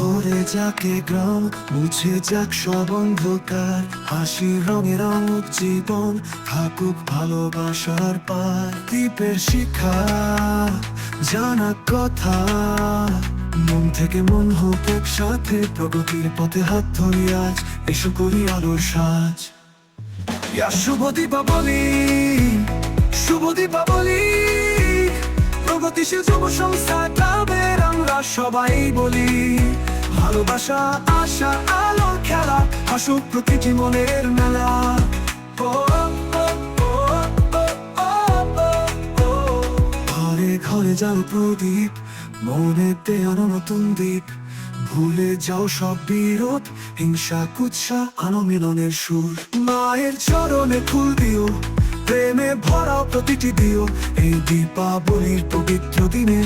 ভরে যাকে গ্রাম, মুছে যাক সব অন্ধকার। হাসি রঙের অমুক জীবন থাকুক ভালোবাসার পার। দ্বীপের শিখা, জানা কথা। মন থেকে মন হোক একসাথে, প্রগতির পথে হাত ধরি আজ এসো করি আলোর সাজ। শুভ দীপাবলি শুভ দীপাবলি। প্রগতিশীল যুব সংস্থা, ক্লাবের আমরা সবাই বলি। ভালোবাসা, আশা, আলো, খেলা, হাসুক প্রতিটি মনের মেলা। ঘরে ঘরে যাও প্রদীপ মনেতে আনো নতুন দ্বীপ। ভুলে যাও সব বিরোধ, হিংসা, কুৎসা আনো মিলনের সুর। মায়ের চরণে ফুল দিও, প্রেমে ভরা প্রতিটি দিও। এই দীপাবলির পবিত্র দিনে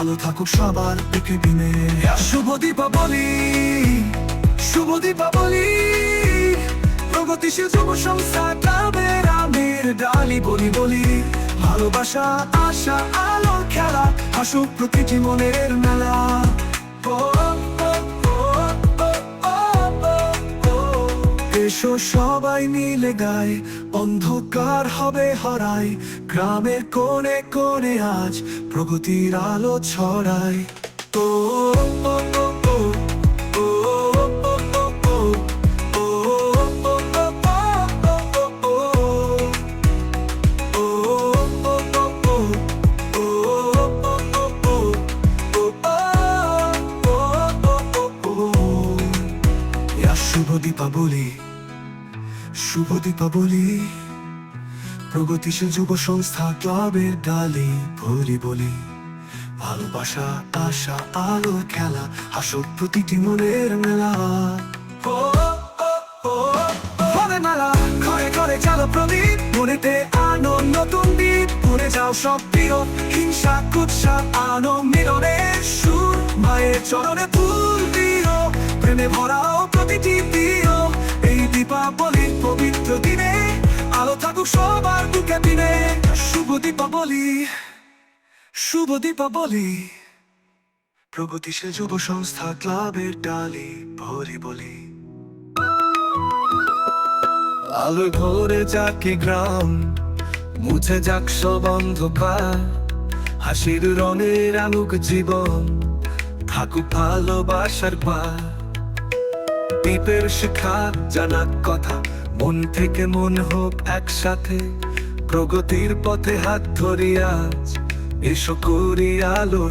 আলো থাকুক সবার পৃথিবীনে শুভ দীপাবলি শুভ দীপাবলি। প্রগতিশীল যুব সংস্থা গ্রামের আমের ডালি বলি বলি। ভালোবাসা, আশা, আলো, খেলা, হাসুক প্রতিটি মনের মেলা। এসো সবাই মিলে গাই অন্ধকার হবে হরাই গ্রামের কোনে কোনে আজ প্রগতির আলো ছড়ায় তো শুভ দীপাবলী শুভ দীপাবলি। প্রগতিশীল যুব সংস্থা ক্লাবের ডালি ভরি বলি। ভালোবাসা, আশা, আলো, খেলা হাসুক প্রতিটি মনের মেলা। প্রিয় চরণে ফুল দিও। প্রেমে ভরাও প্রতিটি দিও এই দীপাবলির পবিত্র দিনে, আলো থাকুক সবার বুকে দিনে শুভ দীপাবলি শুভ দীপাবলি। প্রগতিশীল যুব সংস্থা ক্লাবের ডালি ভরি বলি। আলো ভরে যাকে গ্রাম, মুছে যাক সব অন্ধকার। হাসির রঙের আলোক জীবন, থাকুক ভালোবাসার পার। দ্বীপের শিখা জানা কথা মন থেকে মন হোক একসাথে প্রগতির পথে হাত ধরিয়া এসো করি আলো